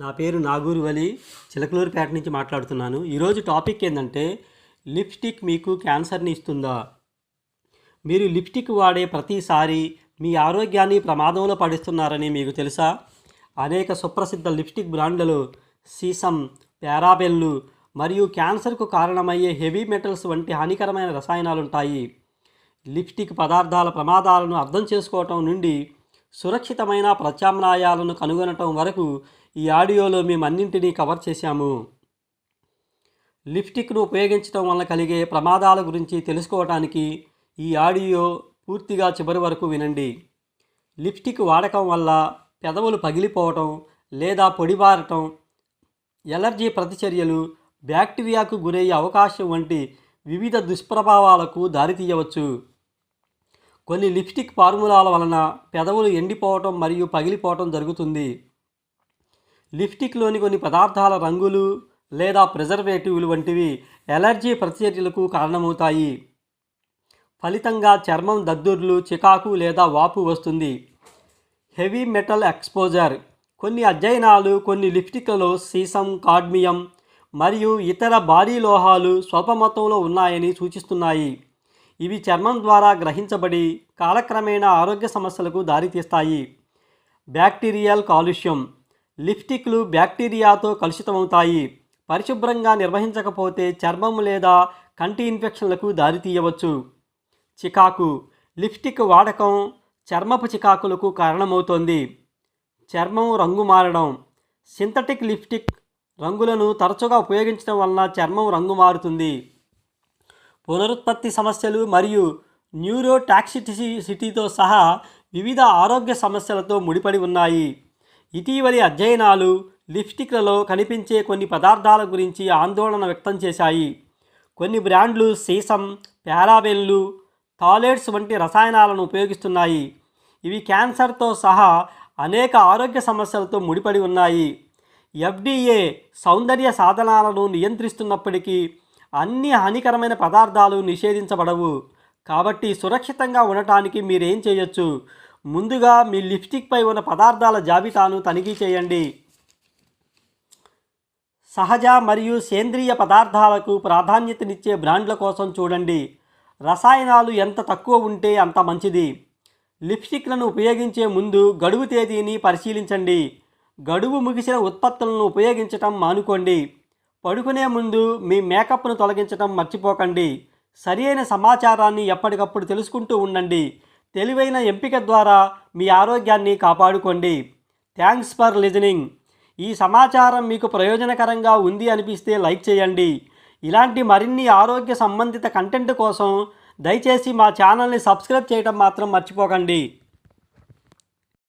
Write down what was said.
నా పేరు నాగూరు వలి చిలకలూరుపేట నుంచి మాట్లాడుతున్నాను. ఈరోజు టాపిక్ ఏంటంటే లిప్స్టిక్ మీకు క్యాన్సర్ని ఇస్తుందా? మీరు లిప్స్టిక్ వాడే ప్రతిసారి మీ ఆరోగ్యాన్ని ప్రమాదంలో పడిస్తున్నారని మీకు తెలుసా? అనేక సుప్రసిద్ధ లిప్స్టిక్ బ్రాండ్లలో సీసం పారాబెల్లు మరియు క్యాన్సర్కు కారణమయ్యే హెవీ మెటల్స్ వంటి హానికరమైన రసాయనాలు ఉంటాయి లిప్స్టిక్ పదార్థాల ప్రమాదాలను అర్థం చేసుకోవటం నుండి సురక్షితమైన ప్రత్యామ్నాయాలను కనుగొనటం వరకు ఈ ఆడియోలో మేమన్నింటినీ కవర్ చేశాము. లిప్స్టిక్ను ఉపయోగించడం వల్ల కలిగే ప్రమాదాల గురించి తెలుసుకోవడానికి ఈ ఆడియో పూర్తిగా చివరి వరకు వినండి. లిప్స్టిక్ వాడకం వల్ల పెదవులు పగిలిపోవటం లేదా పొడిబారటం ఎలర్జీ ప్రతిచర్యలు బ్యాక్టీరియాకు గురయ్యే అవకాశం వంటి వివిధ దుష్ప్రభావాలకు దారితీయవచ్చు. కొన్ని లిప్స్టిక్ ఫార్ములాల వలన పెదవులు ఎండిపోవటం మరియు పగిలిపోవటం జరుగుతుంది. లిప్స్టిక్లోని కొన్ని పదార్థాల రంగులు లేదా ప్రిజర్వేటివ్లు వంటివి ఎలర్జీ ప్రతిచర్యలకు కారణమవుతాయి. ఫలితంగా చర్మం దద్దుర్లు చికాకు లేదా వాపు వస్తుంది. హెవీ మెటల్ ఎక్స్పోజర్ కొన్ని అధ్యయనాలు కొన్ని లిప్స్టిక్లలో సీసం కాడ్మియం మరియు ఇతర భారీ లోహాలు స్వల్ప మొత్తంలో ఉన్నాయని సూచిస్తున్నాయి. ఇవి చర్మం ద్వారా గ్రహించబడి కాలక్రమేణా ఆరోగ్య సమస్యలకు దారితీస్తాయి బ్యాక్టీరియల్ కాలుష్యం లిప్స్టిక్లు బ్యాక్టీరియాతో కలుషితమవుతాయి. పరిశుభ్రంగా నిర్వహించకపోతే చర్మం లేదా కంటి ఇన్ఫెక్షన్లకు దారితీయవచ్చు చికాకు లిప్స్టిక్ వాడకం చర్మపు చికాకులకు కారణమవుతోంది. చర్మం రంగు మారడం సింథటిక్ లిప్స్టిక్ రంగులను తరచుగా ఉపయోగించడం వలన చర్మం రంగు మారుతుంది. పునరుత్పత్తి సమస్యలు మరియు న్యూరోటాక్సిటిసిటీతో సహా వివిధ ఆరోగ్య సమస్యలతో ముడిపడి ఉన్నాయి. ఇటీవలి అధ్యయనాలు లిప్స్టిక్లలో కనిపించే కొన్ని పదార్థాల గురించి ఆందోళన వ్యక్తం చేశాయి. కొన్ని బ్రాండ్లు సీసం పారాబెన్లు థాలేట్స్ వంటి రసాయనాలను ఉపయోగిస్తున్నాయి. ఇవి క్యాన్సర్తో సహా అనేక ఆరోగ్య సమస్యలతో ముడిపడి ఉన్నాయి. ఎఫ్డిఏ సౌందర్య సాధనాలను నియంత్రిస్తున్నప్పటికీ అన్ని హానికరమైన పదార్థాలు నిషేధించబడవు. కాబట్టి సురక్షితంగా ఉండటానికి మీరేం చేయొచ్చు? ముందుగా మీ లిప్స్టిక్పై ఉన్న పదార్థాల జాబితాను తనిఖీ చేయండి. సహజ మరియు సేంద్రియ పదార్థాలకు ప్రాధాన్యతనిచ్చే బ్రాండ్ల కోసం చూడండి. రసాయనాలు ఎంత తక్కువ ఉంటే అంత మంచిది. లిప్స్టిక్లను ఉపయోగించే ముందు గడువు తేదీని పరిశీలించండి. గడువు ముగిసిన ఉత్పత్తులను ఉపయోగించటం మానుకోండి. పడుకునే ముందు మీ మేకప్ను తొలగించటం మర్చిపోకండి. సరియైన సమాచారాన్ని ఎప్పటికప్పుడు తెలుసుకుంటూ ఉండండి. తెలివైన ఎంపిక ద్వారా మీ ఆరోగ్యాన్ని కాపాడుకోండి. Thanks for listening. ఈ సమాచారం మీకు ప్రయోజనకరంగా ఉంది అనిపిస్తే లైక్ చేయండి. ఇలాంటి మరిన్ని ఆరోగ్య సంబంధిత కంటెంట్ కోసం దయచేసి మా ఛానల్ని సబ్స్క్రైబ్ చేయడం మాత్రం మర్చిపోకండి.